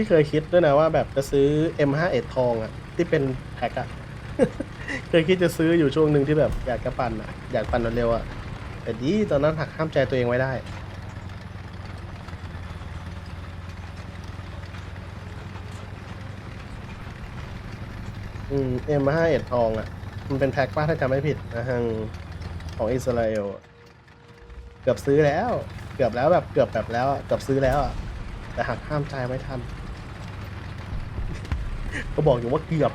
พี่เคยคิดด้วยนะว่าแบบจะซื้อ M51 ทองอะที่เป็นแพ็คอะเคยคิดจะซื้ออยู่ช่วงหนึ่งที่แบบอยากจะปั่นอะอยากปั่นเร็วๆอะแต่ดีตอนนั้นหักห้ามใจตัวเองไว้ได้อืม M51 ทองอะมันเป็นแพ็คป้าถ้าจำไม่ผิดนะฮะของอิสราเอลเกือบซื้อแล้ว เกือบแล้วแบบเกือบแบบแล้วเกือบซื้อแล้วอะแต่หักห้ามใจไม่ทัน ก็บอกอยู่ว่าเกือบ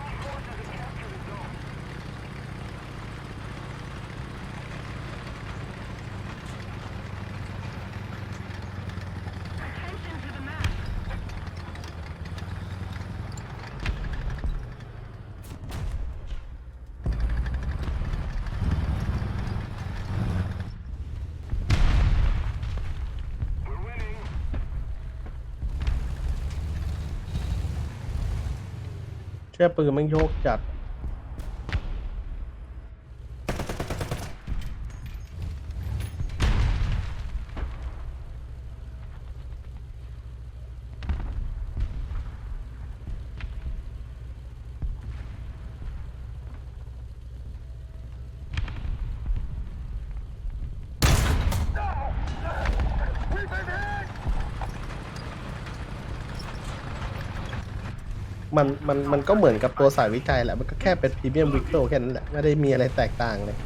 เชื่อปืนมันโยกจัด มันมันมันก็เหมือนกับตัวสายวิจัยแหละ มันก็แค่เป็นพรีเมียมวิกโตแค่นั้นแหละ ไม่ได้มีอะไรแตกต่างเลย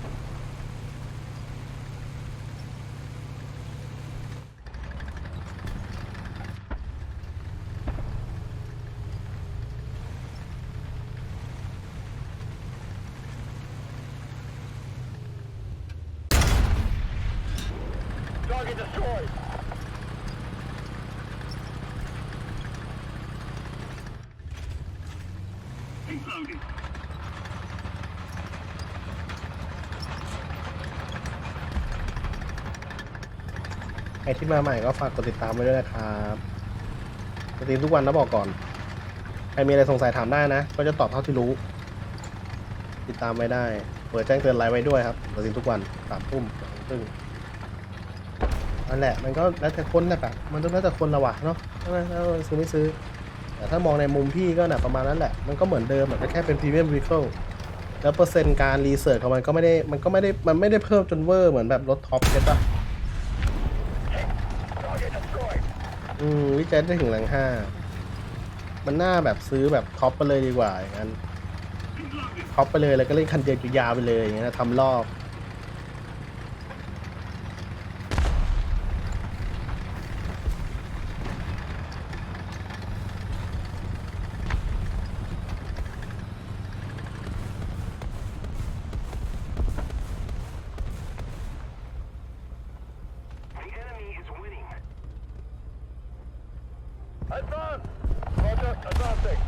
Target destroyed. ใครที่มาใหม่ก็ฝากกดติดตามไว้ด้วยนะครับสตรีมทุกวันนะบอกก่อน ใครมีอะไรสงสัยถามได้นะ ก็จะตอบเท่าที่รู้ ติดตามไว้ได้ เปิดแจ้งเตือนไลน์ไว้ด้วยครับสตรีมทุกวันสามทุ่มสองซึ่งนั่นแหละ มันก็แล้วแต่คนนะแบบมันต้องแล้วแต่คนละวะเนาะใช่ไหมแล้วซื้อไม่ซื้อ แต่ถ้ามองในมุมพี่ก็นะประมาณนั้นแหละ มันก็เหมือนเดิมอะแต่แค่เป็นพรีเมียมวีเคิลแล้วเปอร์เซ็นต์การรีเสิร์ชของมันก็ไม่ได้ มันก็ไม่ได้ มันไม่ได้เพิ่มจนเวอร์เหมือนแบบรถท็อปใช่ปะอืม วิจัยได้ถึงแรงห้า มันน่าแบบซื้อแบบท็อปไปเลยดีกว่าอย่างนั้น ท็อปไปเลยแล้วก็เล่นคันเดียวยาวไปเลยอย่างเงี้ยทำรอบ Advance! Roger, advancing.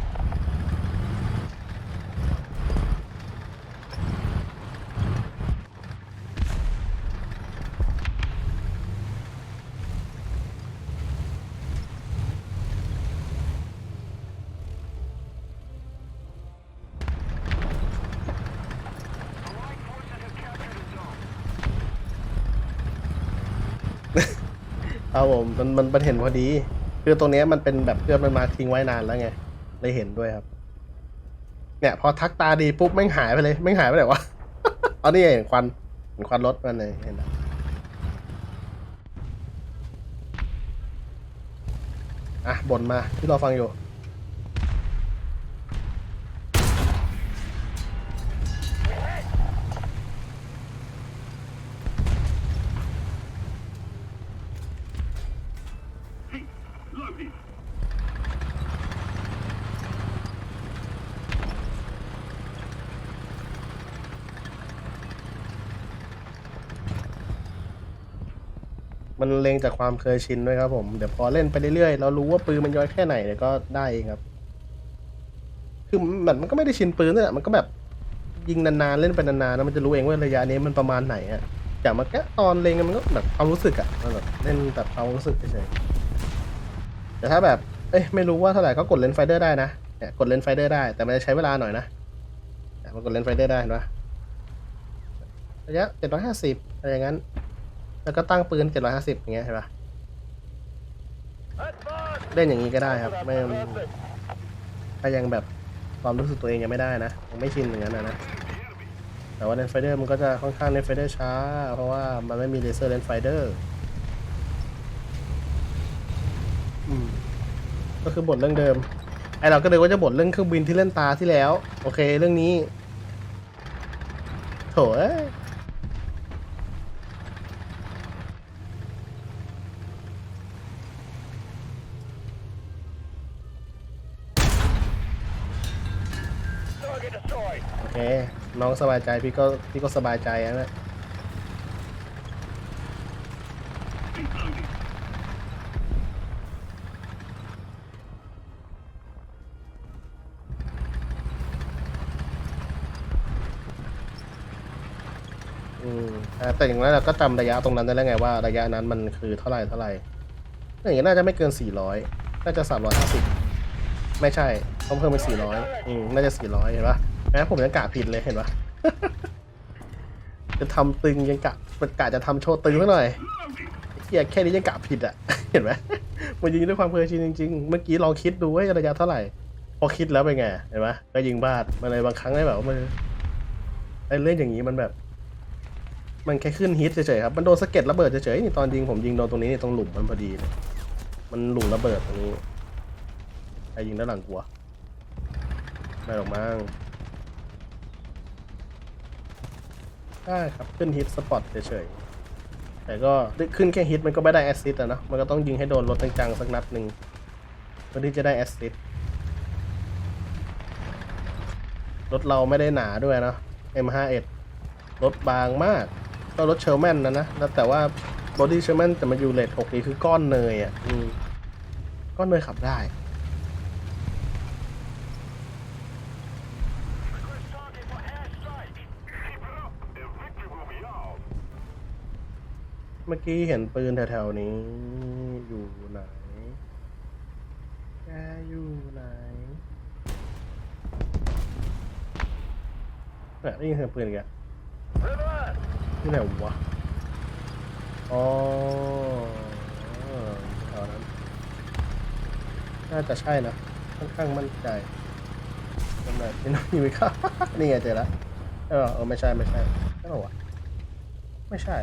เอาผมมันมันมันเห็นพอดี คือตรงเนี้ยมันเป็นแบบเพื่อนมันมาทิ้งไว้นานแล้วไงเลยเห็นด้วยครับ เนี่ย พอทักตาดีปุ๊บแม่งหายไปเลยแม่งหายไปไหนวะ เอานี่เห็นควันเห็นควันรถมันเลยเห็นไหมอะบ่นมาที่เราฟังอยู่ มันเลงจากความเคยชินด้วยครับผมเดี๋ยวพอเล่นไปเรื่อยๆเรารู้ว่าปืนมันย้อยแค่ไหนเดี๋ยวก็ได้เองครับ คือมันมันก็ไม่ได้ชินปืนนี่แหละมันก็แบบยิงนานๆเล่นไปนานๆแล้วมันจะรู้เองว่าระยะนี้มันประมาณไหนอะจากมาแค่ตอนเลงมันก็แบบความรู้สึกอะมันแบบเล่นแบบความรู้สึกเฉยๆแต่ถ้าแบบเอ้ยไม่รู้ว่าเท่าไหร่ก็กดเลนไฟเดอร์ได้นะเนี่ยกดเลนไฟเดอร์ได้แต่มันจะใช้เวลาหน่อยนะเนี่ยมันกดเลนไฟเดอร์ได้เห็นปะระยะเจ็ดร้อยห้าสิบอะไรอย่างนั้น แล้วก็ตั้งปืน750อย่างเงี้ยใช่ปะ Advance! ล่นอย่างนี้ก็ได้ครับไม่ถ้ายังแบบความรู้สึกตัวเองยังไม่ได้นะยังไม่ชินอย่างนั้นนะนะแต่ว่าเลนไฟเดอร์มันก็จะค่อนข้างเลนไฟเดอร์ช้า เพราะว่ามันไม่มีเลเซอร์เลนไฟเดอร์ก็คือบทเรื่องเดิม ไอเราก็เลยว่าจะบทเรื่องเครื่องบินที่เล่นตาที่แล้ว โอเค เรื่องนี้ โถ น้องสบายใจพี่ก็พี่ก็สบายใจนะ อืมอ่าแต่อย่างนั้นเราก็จำระยะตรงนั้นได้แล้วไงว่าระยะนั้นมันคือเท่าไหร่เท่าไหร่อย่างนี้น่าจะไม่เกิน 400 น่าจะ 350 ไม่ใช่ต้องเพิ่มเป็น400อืมน่าจะ400เห็นปะแม้ผมยังกะผิดเลยเห็นปะ จะทำตึงยังกะมันกะจะทำโชว์ตึงไว้หน่อยเฮียแค่นี้ยังกะผิดอะ เห็นไหมมันยิงด้วยความเคยชินจริงๆ เมื่อกี้ลองคิดดูว่าระยะเท่าไหร่ พอคิดแล้วเป็นไง เห็นไหมก็ยิงบาดมันเลยบางครั้งได้แบบว่ามันไอ้เล่นอย่างนี้มันแบบ มันแค่ขึ้นฮิตเฉยๆครับ มันโดนสะเก็ดระเบิดเฉยๆนี่ตอนยิงผมยิงโดนตรงนี้นี่ตรงหลุมมันพอดีเลยมันหลุมระเบิดตรงนี้ใค รยิงด้านหลังกลัวไม่หรอกมั้งได้ครับ ขึ้นฮิตสปอตเฉยๆ แต่ก็ขึ้นแค่ฮิตมันก็ไม่ได้แอสซิสต์อะเนาะมันก็ต้องยิงให้โดนรถจังๆ สักนัดหนึ่งเพื่อที่จะได้แอสซิสต์รถเราไม่ได้หนาด้วยนะ M51 รถบางมาก ก็รถเชลแมนนะนะแล้วแต่ว่าบอดี้เชลแมนแต่มาอยู่เลทหกนี่คือก้อนเนยอะก้อนเนยขับได้ เมื่อกี้เห็นปืนแถวๆนี้ อยู่ไหน แกอยู่ไหนเนี่ยได้ยินเสียงปืนอีกอะที่ไหนวะ อ๋อแถวนั้น น่าจะใช่นะ ค่อนข้างมั่นใจตำแหน่งที่น้องอยู่ค่ะนี่ไงเจอแล้วเออเออ ไม่ใช่ ไม่ใช่ใช่หรอวะ ไม่ใช่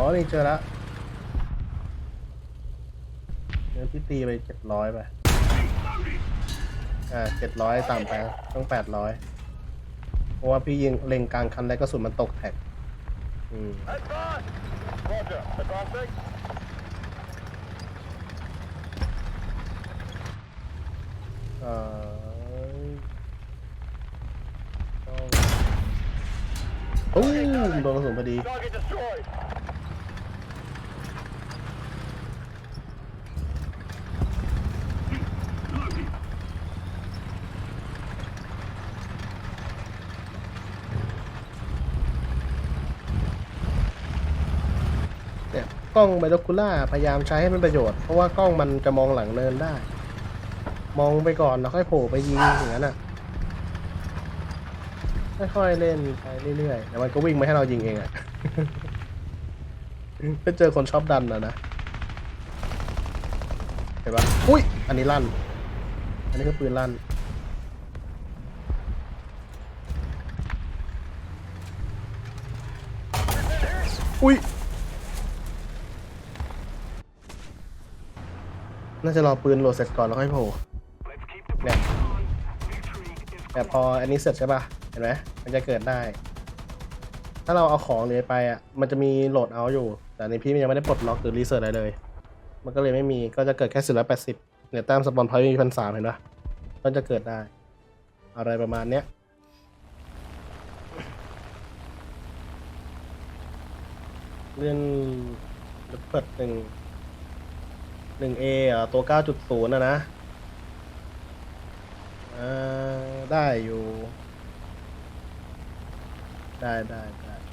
อ๋อ นี่เจอแล้วเดี๋ยวพี่ตีไปเจ็ดร้อยไปอ่าเจ็ดร้อยต่ำไปต้องแปดร้อยเพราะว่าพี่ยิงเล็งกลางคันแล้วก็สุดมันตกแท็กอืม Advance. Roger. Advancing. เอ่อตุ้มโดนกระสุนพอดี Target destroyed. ล้องไบโดคูล่าพยายามใช้ให้เป็นประโยชน์ เพราะว่ากล้องมันจะมองหลังเนินได้ มองไปก่อนแล้วค่อยโผล่ไปยิงอย่างนั้นอะค่อยๆเล่นไปเรื่อยๆแต่มันก็วิ่งมาให้เรายิงเองอะก็เจอคนชอบดันนะนะเห็นปะอุ้ย อันนี้ลั่น อันนี้ก็ปืนลั่นอุ้ย น่าจะรอปืนโหลดเสร็จก่อนแล้วค่อยโผล่เนี่ยแต่พออันนี้เสร็จใช่ป่ะ เห็นไหมมันจะเกิดได้ ถ้าเราเอาของเหลือไปอะ มันจะมีโหลดเอาอยู่ แต่ในพี่มันยังไม่ได้ปลดล็อกหรือรีเสิร์ชอะไรเลย มันก็เลยไม่มี ก็จะเกิดแค่480เนี่ยแต้มสปอนพอยต์มีพันสามเห็นปะก็จะเกิดได้ อะไรประมาณเนี้ยเรื่องเปิดหนึ่ง หนึ่งเออตัวเก้าจุดศูนย์นะนะได้อยู่ ได้ได้ได้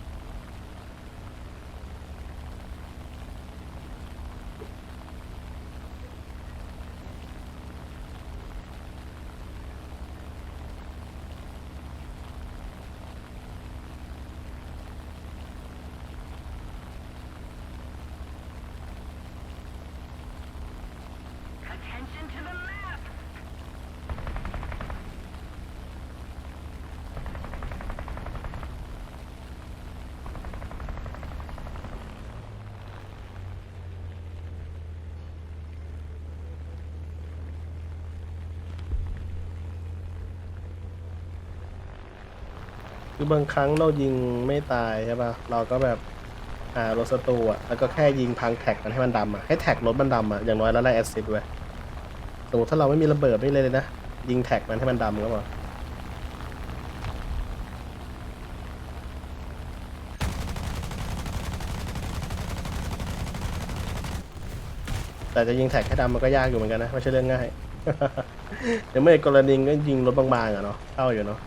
คือบางครั้งเรายิงไม่ตายใช่ป่ะ เราก็แบบหารถศัตรูอะ แล้วก็แค่ยิงพังแท็กมันให้มันดำอะ ให้แท็กรถมันดำอะ อย่างน้อยแล้วได้แอสซิดเว้ยสมมติถ้าเราไม่มีระเบิดไม่เลยเลยนะ ยิงแท็กมันให้มันดำก็พอแต่จะยิงแท็กให้ดำมันก็ยากอยู่เหมือนกันนะ ไม่ใช่เรื่องง่าย เดี๋ยวเมื่อกรณีก็ยิงรถบางๆอะเนาะเข้าอยู่เนาะ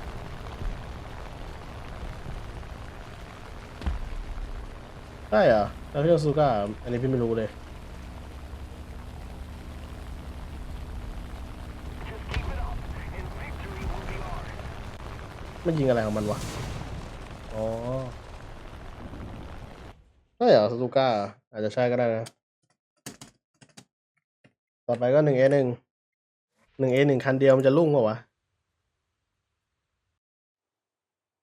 ใช่เหรอแล้วพี่โอซูก้าอันนี้พี่ไม่รู้เลย Just keep it up, and victory will be ours. มันยิงอะไรของมันวะ อ๋อใช่เหรอซูซูก้า อาจจะใช่ก็ได้นะ ต่อไปก็หนึ่งเอหนึ่งหนึ่งเอหนึ่งคันเดียวมันจะลุ่งเปล่าวะ